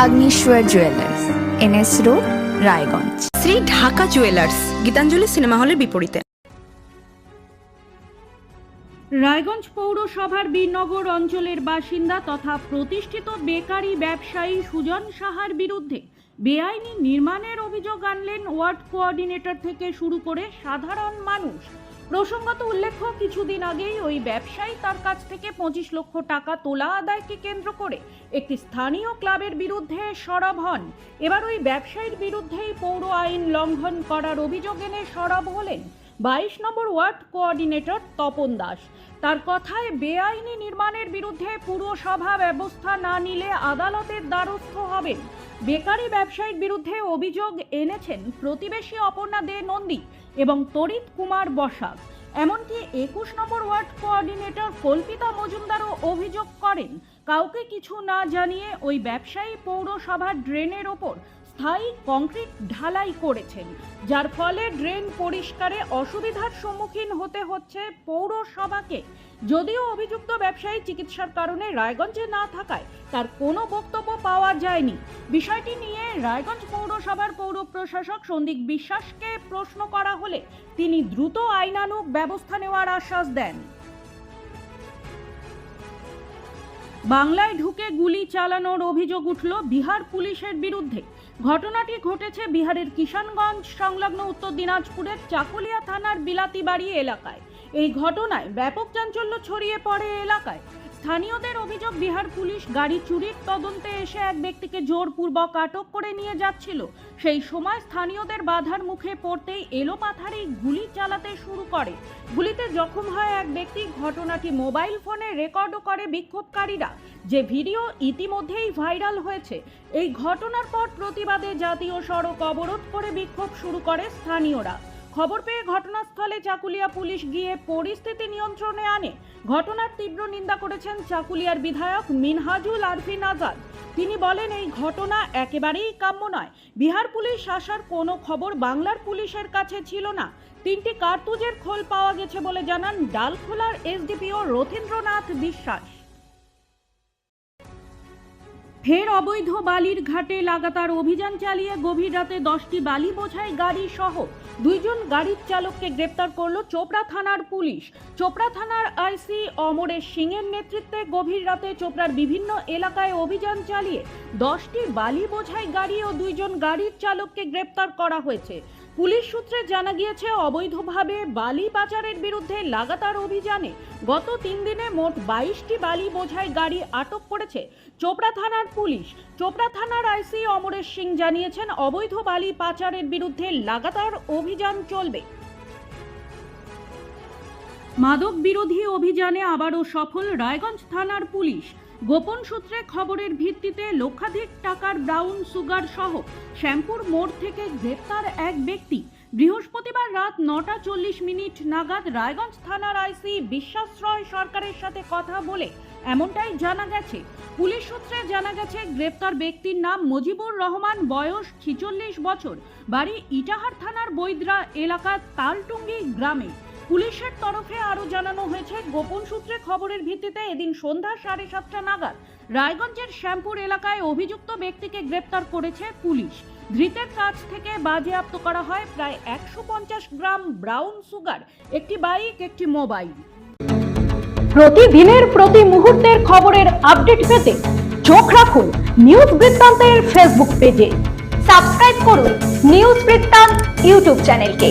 Agnishwar jewellers NS road Raiganj Shri Dhaka jewellers Gitanjali cinema হলের বিপরীতে। রায়গঞ্জ পৌরসভার বীরনগর অঞ্চলের বাসিন্দা তথা প্রতিষ্ঠিত বেকারি ব্যবসায়ী সুজন সাহার বিরুদ্ধে বেআইনি নির্মাণের অভিযোগ আনলেন ওয়ার্ড কোঅর্ডিনেটর থেকে শুরু করে সাধারণ মানুষ। প্রসঙ্গত উল্লেখ্য, কিছুদিন আগেই ওই ব্যবসায়ী তার কাছ থেকে পঁচিশ লক্ষ টাকা তোলা আদায়কে কেন্দ্র করে একটি স্থানীয় ক্লাবের বিরুদ্ধে সরব হন। এবার ওই ব্যবসায়ীর বিরুদ্ধেই পৌর আইন লঙ্ঘন করার অভিযোগ এনে সরব হলেন বাইশ নম্বর ওয়ার্ড কোঅর্ডিনেটর তপন দাস। তার কথায় বেআইনি নির্মাণের বিরুদ্ধে পুরসভা ব্যবস্থা না নিলে আদালতের দ্বারস্থ হবেন। বেকারি ব্যবসায়ীর বিরুদ্ধে অভিযোগ এনেছেন প্রতিবেশী অপর্ণা দে নন্দী এবং তরিত কুমার বসাক। এমনকি একুশ নম্বর ওয়ার্ড কোঅর্ডিনেটর কল্পিতা মজুমদারও অভিযোগ করেন, কাউকে কিছু না জানিয়ে ওই ব্যবসায়ী পৌরসভার ড্রেনের ওপর স্থায়ী কংক্রিট ঢালাই করেছেন, যার ফলে ড্রেন পরিষ্কারে অসুবিধার সম্মুখীন হতে হচ্ছে পৌরসভাকে যদিও অভিযুক্ত ব্যবসায়ী চিকিৎসার কারণে রায়গঞ্জে না থাকায় তার কোনো বক্তব্য পাওয়া যায়নি। বিষয়টি নিয়ে রায়গঞ্জ পৌরসভার পৌর প্রশাসক সন্দীপ বিশ্বাসকে প্রশ্ন করা হলে তিনি দ্রুত আইনানুগ ব্যবস্থা নেওয়ার আশ্বাস দেন। বাংলায় ঢুকে গুলি চালানোর অভিযোগ উঠল বিহার পুলিশের বিরুদ্ধে। ঘটনাটি ঘটেছে বিহারের কিষানগঞ্জ সংলগ্ন উত্তর দিনাজপুরের চাকুলিয়া থানার বিলাতিবাড়ি এলাকায়। এই ঘটনায় ব্যাপক চাঞ্চল্য ছড়িয়ে পড়ে এলাকায়। স্থানীয়দের অভিযোগ, বিহার পুলিশ গাড়ি চুরির তদন্তে এসে এক ব্যক্তিকে জোরপূর্বক আটক করে নিয়ে যাচ্ছিল। সেই সময় স্থানীয়দের বাধার মুখে পড়তেই এলোপাথারি গুলি চালাতে শুরু করে। গুলিতে জখম হয় এক ব্যক্তি। ঘটনাটি মোবাইল ফোনে রেকর্ডও করে বিক্ষোভকারীরা। যে ভিডিও ইতিমধ্যেই ভাইরাল হয়েছে, এই ঘটনার পর প্রতিবাদে জাতীয় সড়ক অবরোধ করে বিক্ষোভ শুরু করে স্থানীয়রা। খবর পেয়ে ঘটনাস্থলে চাকুলিয়া পুলিশ গিয়ে পরিস্থিতি নিয়ন্ত্রণে আনে। ঘটনার তীব্র নিন্দা করেছেন চাকুলিয়ার বিধায়ক মিনহাজুল আরফিন আজাদ তিনি বলেন, এই ঘটনা একেবারেই কাম্য নয়। বিহার পুলিশ আসার কোনো খবর বাংলার পুলিশের কাছে ছিল না। তিনটি কার্তুজের খোল পাওয়া গেছে বলে জানান ডালখোলার এসডিপিও রথীন্দ্রনাথ বিশ্বাস। ফের অবৈধ বালির ঘাটে লাগাতার অভিযান চালিয়ে গভীর রাতে দশটি বালি বোঝাই গাড়ি সহ দুইজন গাড়ির চালককে গ্রেপ্তার করল চোপড়া থানার পুলিশ। চোপড়া থানার আইসি অমরেশ সিংয়ের নেতৃত্বে গভীর রাতে চোপড়ার বিভিন্ন এলাকায় অভিযান চালিয়ে দশটি বালি বোঝাই গাড়ি ও দুইজন গাড়ির চালককে গ্রেপ্তার করা হয়েছে। পুলিশ সূত্রে জানা গিয়েছে, অবৈধভাবে বালি পাচারের বিরুদ্ধে লাগাতার অভিযানে গত তিন দিনে মোট বাইশটি বালি বোঝাই গাড়ি আটক করেছে চোপড়া থানার পুলিশ। চোপড়া থানার আইসি অমরেশ সিং জানিয়েছেন, অবৈধ বালি পাচারের বিরুদ্ধে লাগাতার অভিযান চলবে। মাদক বিরোধী অভিযানে আবারও সফল রায়গঞ্জ থানার পুলিশ। গোপন সূত্রে খবরের ভিত্তিতে লক্ষাধিক টাকার ব্রাউন সুগার সহ শ্যামপুর মোড় থেকে গ্রেপ্তার এক ব্যক্তি। বৃহস্পতিবার রাত নটা চল্লিশ মিনিট নাগাদ রায়গঞ্জ থানার আইসি বিশ্বাশ্রয় সরকারের সাথে কথা বলে এমনটাই জানা গেছে। পুলিশ সূত্রে জানা গেছে, গ্রেপ্তার ব্যক্তির নাম মুজিবুর রহমান, বয়স ছিচল্লিশ বছর, বাড়ি ইটাহার থানার বৈদ্রা এলাকার তালটুঙ্গি গ্রামে। পুলিশের তরফে আরও জানানো হয়েছে, গোপন সূত্রে খবরের ভিত্তিতে এদিন সন্ধ্যা সাড়ে সাতটা নাগাদ রায়গঞ্জের শ্যামপুর এলাকায় অভিযুক্ত ব্যক্তিকে গ্রেপ্তার করেছে পুলিশ। ধৃতের কাছ থেকে বাজেয়াপ্ত করা হয় প্রায় একশো পঞ্চাশ গ্রাম ব্রাউন সুগার, একটি বাইক, একটি মোবাইল। প্রতিদিনের, প্রতি মুহূর্তের খবরের আপডেট পেতে চোখ রাখুন নিউজ বৃত্তান্তের ফেসবুক পেজে। সাবস্ক্রাইব করুন নিউজ বৃত্তান্ত ইউটিউব চ্যানেলকে।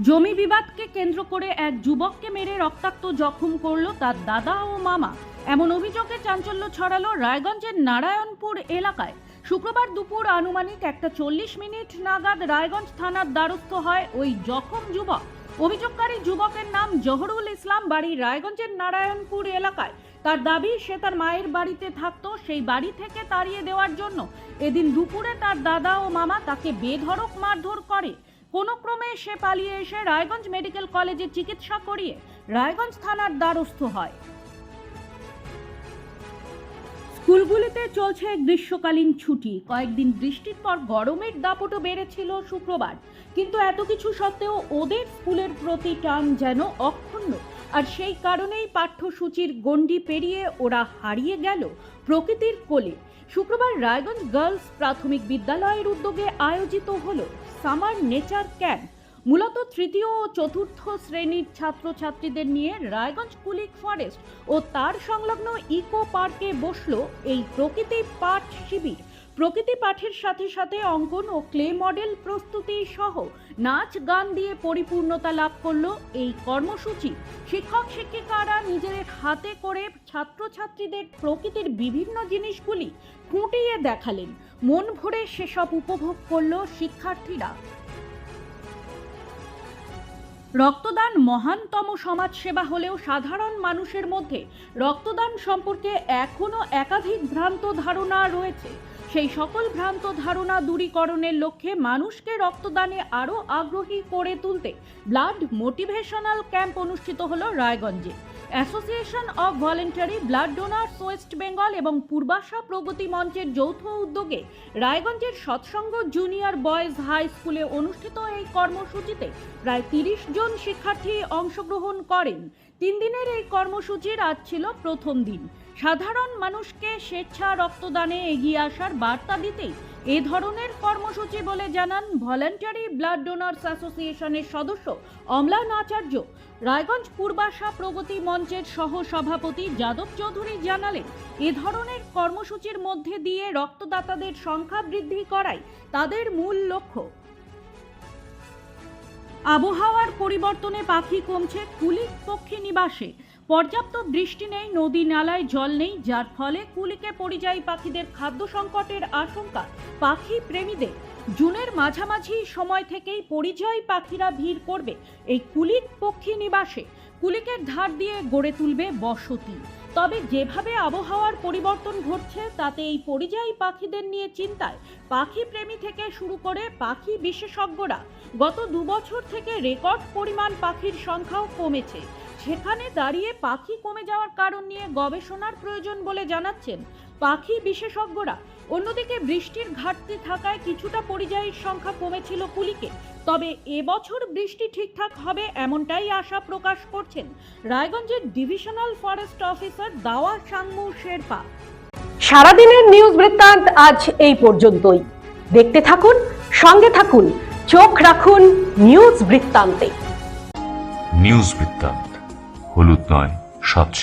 জমি বিবাদকে কেন্দ্র করে এক যুবককে মেরে রক্তাক্ত জখম করল তার দাদা ও মামা। এমন অভিযোগে চাঞ্চল্য ছড়ালো রায়গঞ্জের নারায়ণপুর এলাকায়। শুক্রবার দুপুর আনুমানিক একটা চল্লিশ মিনিট নাগাদ রায়গঞ্জ থানার দ্বারস্থ হয় ওই জখম যুবক। অভিযোগকারী যুবকের নাম জহরুল ইসলাম, বাড়ি রায়গঞ্জের নারায়ণপুর এলাকায়। তার দাবি, সে তার মায়ের বাড়িতে থাকতো, সেই বাড়ি থেকে তাড়িয়ে দেওয়ার জন্য। এদিন দুপুরে তার দাদা ও মামা তাকে বেধড়ক মারধর করে। কোনো ক্রমে সে পালিয়ে এসে রায়গঞ্জ মেডিকেল কলেজে চিকিৎসা করিয়ে রায়গঞ্জ থানার দ্বারস্থ হয়। স্কুলগুলিতে চলছে গ্রীষ্মকালীন ছুটি। কয়েকদিন বৃষ্টির পর গরমের দাপটও বেড়েছিল শুক্রবার। কিন্তু এত কিছু সত্ত্বেও ওদের স্কুলের প্রতি টান যেন অক্ষুণ্ণ। আর সেই কারণেই পাঠ্যসূচির গণ্ডি পেরিয়ে ওরা হারিয়ে গেল প্রকৃতির কোলে। শুক্রবার রায়গঞ্জ গার্লস প্রাথমিক বিদ্যালয়ের উদ্যোগে আয়োজিত হল সামার নেচার ক্যাম্প। মূলত তৃতীয় ও চতুর্থ শ্রেণির ছাত্রছাত্রীদের নিয়ে রায়গঞ্জ কুলিক ফরেস্ট ও তার সংলগ্ন ইকো পার্কে বসল এই প্রকৃতি পাঠ শিবির। প্রকৃতি পাঠের সাথে সাথে অঙ্কন ও ক্লে মডেল প্রস্তুতি সহ নাচ গান দিয়ে পরিপূর্ণতা লাভ করল এই কর্মসূচি। শিক্ষক, শিক্ষিকারা নিজেদের হাতে করে ছাত্রছাত্রীদের প্রকৃতির বিভিন্ন জিনিসগুলি খুঁটিয়ে দেখালেন। মন ভরে সেসব উপভোগ করল শিক্ষার্থীরা। রক্তদান মহানতম সমাজসেবা হলেও সাধারণ মানুষের মধ্যে রক্তদান সম্পর্কে এখনও একাধিক ভ্রান্ত ধারণা রয়েছে। সেই সকল ভ্রান্ত ধারণা দূরীকরণের লক্ষ্যে মানুষকে রক্তদানে আরও আগ্রহী করে তুলতে ব্লাড মোটিভেশনাল ক্যাম্প অনুষ্ঠিত হলো রায়গঞ্জে। Association of voluntary blood donors West Bengal এবং পূর্বাশা প্রগতি মঞ্চের যৌথ উদ্যোগে রায়গঞ্জের সৎসঙ্গ জুনিয়র বয়েজ হাই স্কুলে অনুষ্ঠিত এই কর্মসূচিতে প্রায় তিরিশ জন শিক্ষার্থী অংশগ্রহণ করেন। তিন দিনের এই কর্মসূচির আজ ছিল প্রথম দিন। সাধারণ মানুষকে স্বেচ্ছা রক্তদানে এগিয়ে আসার বার্তা দিতেই এ ধরনের কর্মসূচি বলে জানান ভলেন্টারি ব্লাড ডোনার্স অ্যাসোসিয়েশনের সদস্য অমলান আচার্য। রায়গঞ্জ পূর্বাশা প্রগতি মঞ্চের সহ সভাপতি যাদব চৌধুরী জানালেন, এ ধরনের কর্মসূচির মধ্যে দিয়ে রক্তদাতাদের সংখ্যা বৃদ্ধি করাই তাদের মূল লক্ষ্য। আবহাওয়ার পরিবর্তনে পাখি কমছে, কুলিক পক্ষী নিবাসে। পর্যাপ্ত বৃষ্টি নেই, নদী নালায় জল নেই, যার ফলে কুলিকে পরিযায়ী পাখিদের খাদ্য সংকটের আশঙ্কা। পাখি প্রেমীদের, জুনের মাঝামাঝি সময় থেকেই পরিযায়ী পাখিরা ভিড় করবে এই কুলিক পক্ষী নিবাসে। কুলিকের ধার দিয়ে গড়ে তুলবে বসতি। তবে যেভাবে আবহাওয়ার পরিবর্তন ঘটছে, তাতে এই পরিযায়ী পাখিদের নিয়ে চিন্তায় পাখি প্রেমী থেকে শুরু করে পাখি বিশেষজ্ঞরা। গত দুবছর থেকে রেকর্ড পরিমাণ পাখির সংখ্যাও কমেছে। সেখানে দাঁড়িয়ে পাখি কমে যাওয়ার কারণ নিয়ে গবেষণার প্রয়োজন বলে জানাচ্ছেন পাখি বিশেষজ্ঞরা। অন্যদিকে বৃষ্টির ঘাটতি থাকায় কিছুটা পরিযায়ীর সংখ্যা কমেছিল কুলিকে। তবে এবছর বৃষ্টি ঠিকঠাক হবে এমনটাই আশা প্রকাশ করছেন রায়গঞ্জের ডিভিশনাল ফরেস্ট অফিসার দাওয়া সাংমু শেরপা। সারাদিনের নিউজ বৃত্তান্ত আজ এই পর্যন্তই। দেখতে থাকুন সঙ্গে থাকুন চোখ রাখুন নিউজ বৃত্তান্তে। নিউজ বৃত্তান্ত। হলুদ নয় স্বচ্ছ।